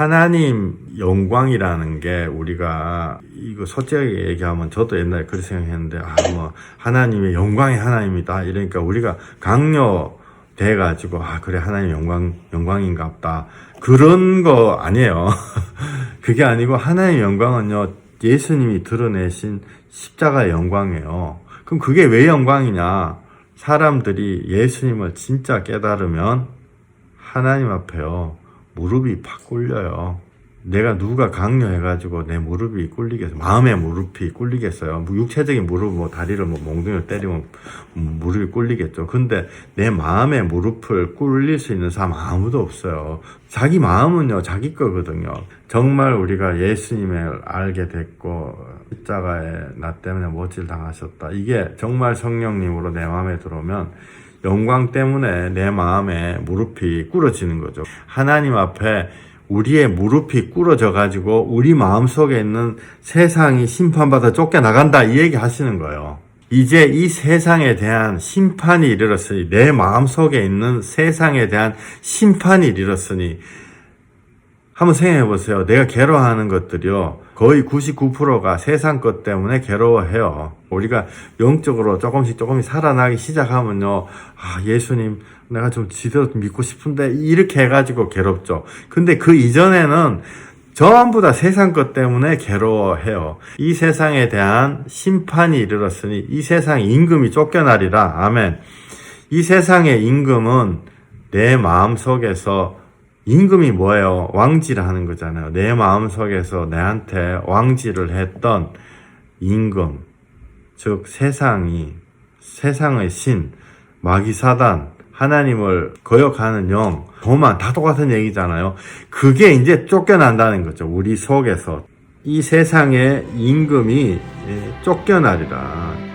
하나님 영광이라는 게 우리가 이거 솔직하게 얘기하면 저도 옛날에 그렇게 생각했는데 아 뭐 하나님의 영광이 하나님이다. 이러니까 우리가 강요 돼 가지고 아 그래 하나님 영광 영광인갑다. 그런 거 아니에요. 그게 아니고 하나님 영광은요 예수님이 드러내신 십자가의 영광이에요. 그럼 그게 왜 영광이냐? 사람들이 예수님을 진짜 깨달으면 하나님 앞에요 무릎이 팍 꿇려요. 내가 누가 강요해가지고 내 무릎이 꿇리겠어. 마음의 무릎이 꿇리겠어요. 뭐 육체적인 무릎 뭐 다리를 뭐 몽둥이로 때리면 무릎이 꿇리겠죠. 근데 내 마음의 무릎을 꿇릴 수 있는 사람 아무도 없어요. 자기 마음은요 자기 거거든요. 정말 우리가 예수님을 알게 됐고 십자가에 나 때문에 못질 당하셨다. 이게 정말 성령님으로 내 마음에 들어오면 영광 때문에 내 마음에 무릎이 꿇어지는 거죠 하나님 앞에 우리의 무릎이 꿇어져 가지고 우리 마음 속에 있는 세상이 심판받아 쫓겨나간다 이 얘기 하시는 거예요. 이제 이 세상에 대한 심판이 이르렀으니 내 마음 속에 있는 세상에 대한 심판이 이르렀으니 한번 생각해 보세요. 내가 괴로워하는 것들이요. 거의 99%가 세상 것 때문에 괴로워해요. 우리가 영적으로 조금씩 조금씩 살아나기 시작하면요. 아, 예수님, 내가 좀 지대로 믿고 싶은데, 이렇게 해가지고 괴롭죠. 근데 그 이전에는 전부 다 세상 것 때문에 괴로워해요. 이 세상에 대한 심판이 이르렀으니 이 세상 임금이 쫓겨나리라. 아멘. 이 세상의 임금은 내 마음 속에서 임금이 뭐예요? 왕지를 하는 거잖아요. 내 마음 속에서 내한테 왕지를 했던 임금, 즉 세상이 세상의 신, 마귀 사단, 하나님을 거역하는 영, 도만 다 똑같은 얘기잖아요. 그게 이제 쫓겨난다는 거죠. 우리 속에서 이 세상의 임금이 예, 쫓겨나리라.